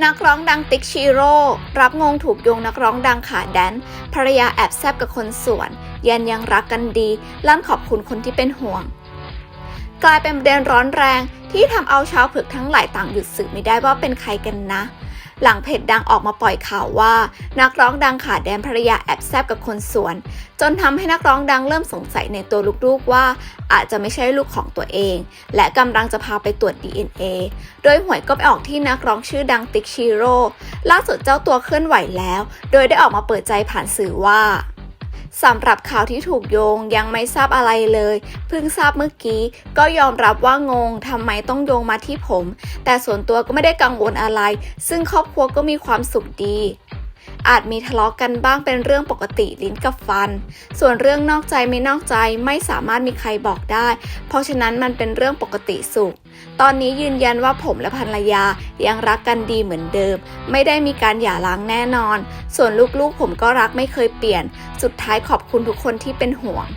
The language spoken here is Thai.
นักร้องดังติ๊กชิโร่รับงงถูกโยงนักร้องดังขาแดนภรรยาแอบแซบกับคนสวน ยันยังรักกันดีลั่นขอบคุณคนที่เป็นห่วง กลายเป็นประเด็นร้อนแรงที่ทำเอาชาวเผือกทั้งหลายต่างหยุดสืบไม่ได้ว่าเป็นใครกันนะ หลังเพจดังออกมาปล่อยข่าวว่า นักร้องดังขาแดนภรรยาแอบแซบกับคนสวน จนทำให้นักร้องดังเริ่มสงสัยในตัวลูกๆว่า อาจจะไม่ใช่ลูกของตัวเอง และกำลังจะพาไปตรวจ DNA โดยหวยก็ไปออกที่นักร้องชื่อดังติ๊กชิโร่ล่าสุดเจ้าตัวเคลื่อนไหวแล้ว โดยได้ออกมาเปิดใจผ่านสื่อว่า สำหรับข่าวที่ถูกโยงยังไม่ทราบอะไรเลย เพิ่งทราบเมื่อกี้ ก็ยอมรับว่างงทำไมต้องโยงมาที่ผม แต่ส่วนตัวก็ไม่ได้กังวลอะไร ซึ่งครอบครัวก็มีความสุขดี อาจมีทะเลาะกันบ้างเป็นเรื่องปกติลิ้นกับฟัน ส่วนเรื่องนอกใจไม่นอกใจไม่สามารถมีใครบอกได้ เพราะฉะนั้นมันเป็นเรื่องปกติสุข ตอนนี้ยืนยันว่าผมและภรรยายังรักกันดีเหมือนเดิม ไม่ได้มีการหย่าร้างแน่นอน ส่วนลูกๆผมก็รักไม่เคยเปลี่ยน สุดท้ายขอบคุณทุกคนที่เป็นห่วง